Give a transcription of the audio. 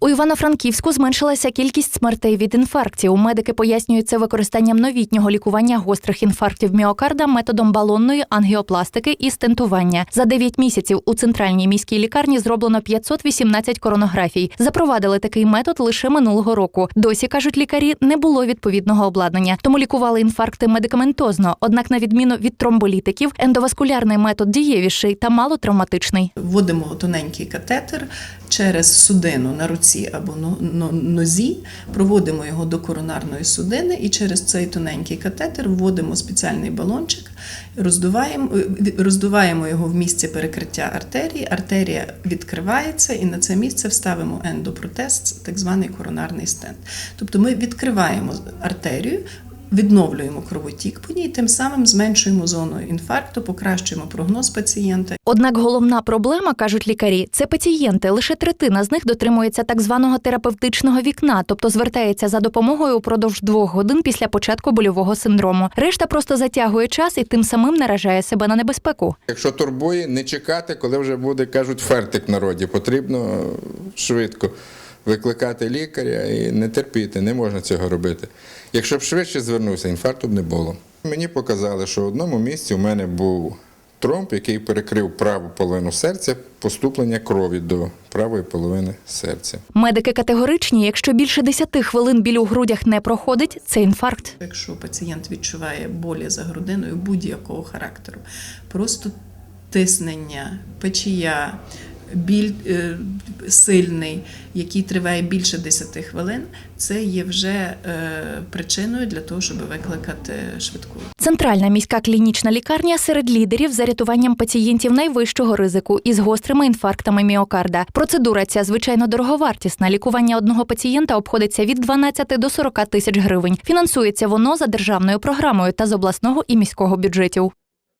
У Івано-Франківську зменшилася кількість смертей від інфарктів. Медики пояснюють це використанням новітнього лікування гострих інфарктів міокарда методом балонної ангіопластики і стентування. За 9 місяців у центральній міській лікарні зроблено 518 коронографій. Запровадили такий метод лише минулого року. Досі кажуть лікарі, не було відповідного обладнання, тому лікували інфаркти медикаментозно. Однак, на відміну від тромболітиків, ендоваскулярний метод дієвіший та малотравматичний. Вводимо тоненький катетер через судину на руці або но- но- нозі, проводимо його до коронарної судини і через цей тоненький катетер вводимо спеціальний балончик, роздуваємо, е, роздуваємо його в місце перекриття артерії. Артерія відкривається, і на це місце вставимо ендопротез, так званий коронарний стенд. Тобто ми відкриваємо артерію. Відновлюємо кровотік по ній, тим самим зменшуємо зону інфаркту, покращуємо прогноз пацієнта Однак головна проблема, кажуть лікарі, це пацієнти. Лише третина з них дотримується так званого терапевтичного вікна, тобто звертається за допомогою упродовж двох годин після початку больового синдрому. Решта просто затягує час і тим самим наражає себе на небезпеку. Якщо турбує, не чекати, коли вже буде, кажуть, фертик народі. Потрібно швидко викликати лікаря і не терпіти, не можна цього робити. Якщо б швидше звернувся, інфаркту б не було. Мені показали, що в одному місці у мене був тромб, який перекрив праву половину серця, поступлення крові до правої половини серця. Медики категоричні, якщо більше 10 хвилин біль у грудях не проходить, це інфаркт. Якщо пацієнт відчуває болі за грудиною будь-якого характеру, просто тиснення, печія, біль е, сильний, який триває більше 10 хвилин, це є вже е, причиною для того, щоб викликати швидку. Центральна міська клінічна лікарня серед лідерів за рятуванням пацієнтів найвищого ризику із гострими інфарктами міокарда. Процедура ця звичайно дороговартісна. Лікування одного пацієнта обходиться від 12 до 40 тисяч гривень. Фінансується воно за державною програмою та з обласного і міського бюджетів.